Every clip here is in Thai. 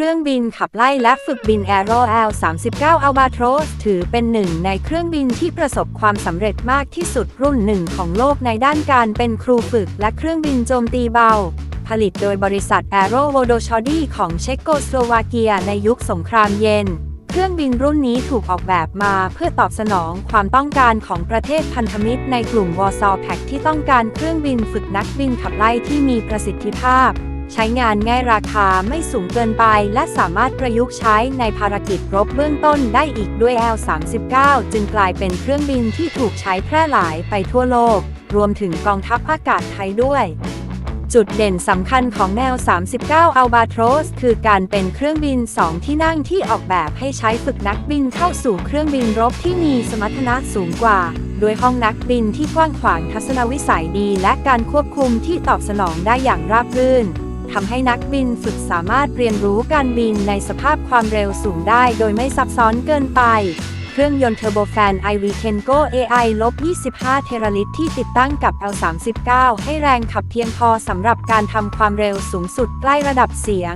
รื่องบินขับไล่และฝึกบิน Aero L39 Albatros ถือเป็นหนึ่งในเครื่องบินที่ประสบความสำเร็จมากที่สุดรุ่นหนึ่งของโลกในด้านการเป็นครูฝึกและเครื่องบินโจมตีเบา ผลิตโดยบริษัท Aero v o d o c h o d y ของเชโกสโลวาเกียในยุคสงครามเย็น เครื่องบินรุ่นนี้ถูกออกแบบมาเพื่อตอบสนองความต้องการของประเทศพันธมิตรในกลุ่มวอร์ซอแพคที่ต้องการเครื่องบินฝึกนักบินขับไล่ที่มีประสิทธิภาพ ใช้งานง่ายราคาไม่สูงเกินไป และสามารถประยุกต์ใช้ในภารกิจรบเบื้องต้นได้อีกด้วย L39 จึงกลายเป็นเครื่องบินที่ถูกใช้แพร่หลายไปทั่วโลก รวมถึงกองทัพอากาศไทยด้วยจุดเด่นสำคัญของแนว 39 Albatros คือการเป็นเครื่องบิน 2 ที่นั่งที่ออกแบบให้ใช้ฝึกนักบินเข้าสู่เครื่องบินรบที่มีสมรรถนะสูงกว่า โดยห้องนักบินที่กว้างขวางทัศนวิสัยดี และการควบคุมที่ตอบสนองได้อย่างราบรื่น ทำให้นักบินฝึกสามารถเรียนรู้การบินในสภาพความเร็วสูงได้โดยไม่ซับซ้อนเกินไป เครื่องยนต์เทอร์โบแฟน iV Kengo AI ลบ 25 เทราลิตรที่ติดตั้งกับ L39 ให้แรงขับเพียงพอสำหรับการทำความเร็วสูงสุดใกล้ระดับเสียง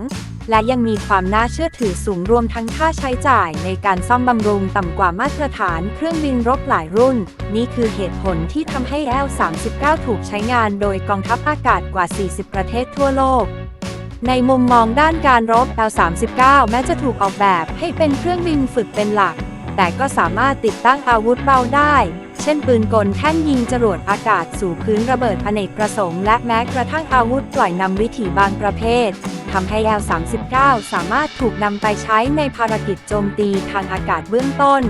และยังมีความน่าเชื่อถือสูงรวมทั้งค่าใช้จ่ายในการซ่อมบำรุงต่ำกว่ามาตรฐานเครื่องบินรบหลายรุ่น นี่คือเหตุผลที่ทำให้ L39 ถูกใช้งานโดยกองทัพอากาศกว่า 40 ประเทศทั่วโลก ในมุมมองด้านการรบ L39 แม้จะถูกออกแบบให้เป็นเครื่องบินฝึกเป็นหลัก แต่ก็สามารถติดตั้งอาวุธเบาได้ เช่นปืนกลแท่นยิงจรวดอากาศสู่พื้นระเบิดอเนกประสงค์ และแม้กระทั่งอาวุธปล่อยนำวิถีบางประเภททำให้ L39 สามารถถูกนำไปใช้ในภารกิจโจมตีทางอากาศเบื้องต้น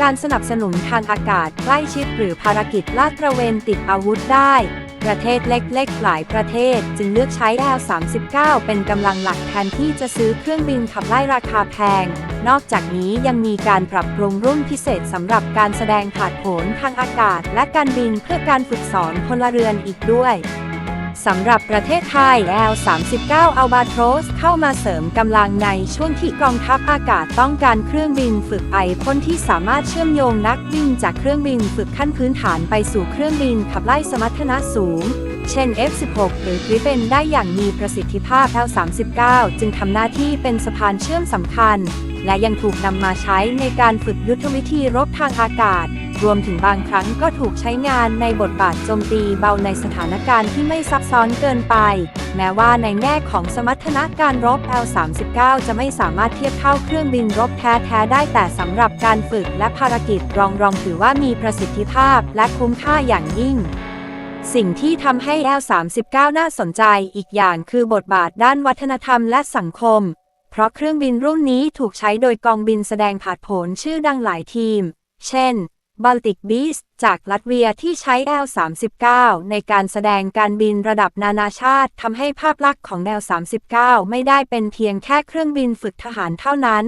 การสนับสนุนทางอากาศใกล้ชิดหรือภารกิจลาดตระเวนติดอาวุธได้ ประเทศเล็กๆ หลายประเทศ จึงเลือกใช้ L39 เป็นกำลังหลักแทนที่จะซื้อเครื่องบินขับไล่ราคาแพง นอกจากนี้ยังมีการปรับปรุงรุ่นพิเศษสำหรับการแสดงผาดโผนทางอากาศ และการบินเพื่อการฝึกสอนพลเรือนอีกด้วย สำหรับประเทศไทย L39 Albatros เข้ามาเสริมกำลังในช่วงที่กองทัพอากาศต้องการเครื่องบินฝึกไอพ่นที่สามารถเชื่อมโยงนักบินจากเครื่องบินฝึกขั้นพื้นฐานไปสู่เครื่องบินขับไล่สมรรถนะสูง เช่น F16 หรือ Gripen ได้อย่างมีประสิทธิภาพ L39 จึงทำหน้าที่เป็นสะพานเชื่อมสำคัญ และยังถูกนำมาใช้ในการฝึกยุทธวิธีรบทางอากาศ รวมถึงบางครั้งก็ถูกใช้งานในบทบาทโจมตีเบาในสถานการณ์ที่ไม่ซับซ้อนเกินไป แม้ว่าในแง่ของสมรรถนะการรบ L39 จะไม่สามารถเทียบเท่าเครื่องบินรบแท้ๆได้แต่สำหรับการฝึกและภารกิจรองรองถือว่ามีประสิทธิภาพและคุ้มค่าอย่างยิ่งสิ่งที่ทำให้ L39 น่าสนใจอีกอย่างคือบทบาทด้านวัฒนธรรมและสังคม เพราะเครื่องบินรุ่นนี้ถูกใช้โดยกองบินแสดงผาดโผนชื่อดังหลายทีม เช่น Baltic Beast จากลัตเวียที่ใช้ L39 ในการแสดงการบินระดับนานาชาติทำให้ภาพลักษณ์ของ L39 ไม่ได้เป็นเพียงแค่เครื่องบินฝึกทหารเท่านั้น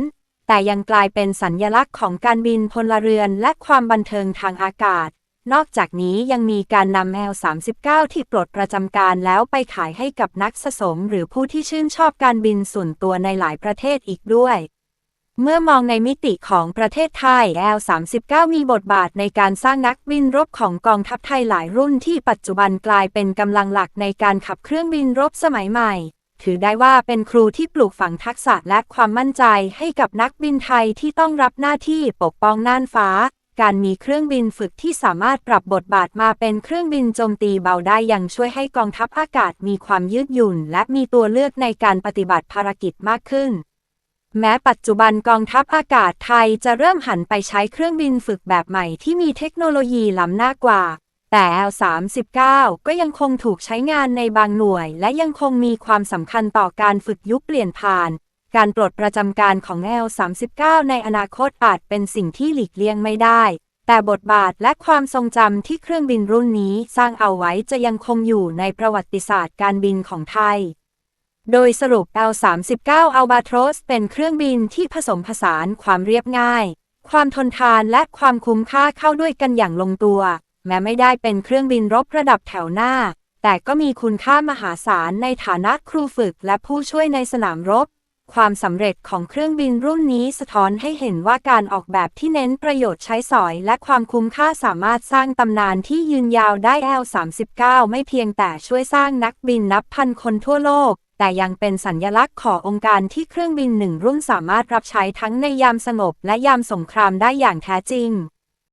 แต่ยังกลายเป็นสัญญลักษณ์ของการบินพลเรือนและความบันเทิงทางอากาศ นอกจากนี้ยังมีการนำ L39 ที่ปลดประจำการแล้วไปขายให้กับนักสะสม หรือผู้ที่ชื่นชอบการบินส่วนตัวในหลายประเทศอีกด้วย เมื่อมองในมิติของประเทศไทย L39 มีบทบาทในการสร้างนักบินรบของกองทัพไทยหลายรุ่นที่ปัจจุบันกลายเป็นกำลังหลักในการขับเครื่องบินรบสมัยใหม่ ถือได้ว่าเป็นครูที่ปลูกฝังทักษะและความมั่นใจให้กับนักบินไทยที่ต้องรับหน้าที่ปกป้องน่านฟ้า การมีเครื่องบินฝึกที่สามารถปรับบทบาทมาเป็นเครื่องบินโจมตีเบาได้ยังช่วยให้กองทัพอากาศมีความยืดหยุ่น และมีตัวเลือกในการปฏิบัติภารกิจมากขึ้น แม้ปัจจุบันกองทัพอากาศไทยจะเริ่มหันไปใช้เครื่องบินฝึกแบบใหม่ที่มีเทคโนโลยีล้ำหน้ากว่า แต่ L39 ก็ยังคงถูกใช้งานในบางหน่วย และยังคงมีความสำคัญต่อการฝึกยุคเปลี่ยนผ่าน การปลดประจำการของ L39 ในอนาคตอาจเป็นสิ่งที่หลีกเลี่ยงไม่ได้ แต่บทบาทและความทรงจำที่เครื่องบินรุ่นนี้สร้างเอาไว้จะยังคงอยู่ในประวัติศาสตร์การบินของไทย โดยสรุป L39 Albatros เป็นเครื่องบินที่ผสมผสานความเรียบง่าย ความทนทานและความคุ้มค่าเข้าด้วยกันอย่างลงตัว แม้ไม่ได้เป็นเครื่องบินรบระดับแถวหน้า แต่ก็มีคุณค่ามหาศาลในฐานะครูฝึกและผู้ช่วยในสนามรบ ความสำเร็จของเครื่องบินรุ่นนี้สะท้อนให้เห็นว่าการออกแบบที่เน้นประโยชน์ใช้สอย และความคุ้มค่าสามารถสร้างตำนานที่ยืนยาวได้ L39 ไม่เพียงแต่ช่วยสร้างนักบินนับพันคนทั่วโลก แต่ยังเป็นสัญลักษณ์ขององค์การที่เครื่องบินหนึ่งรุ่นสามารถรับใช้ทั้งในยามสงบและยามสงครามได้อย่างแท้จริง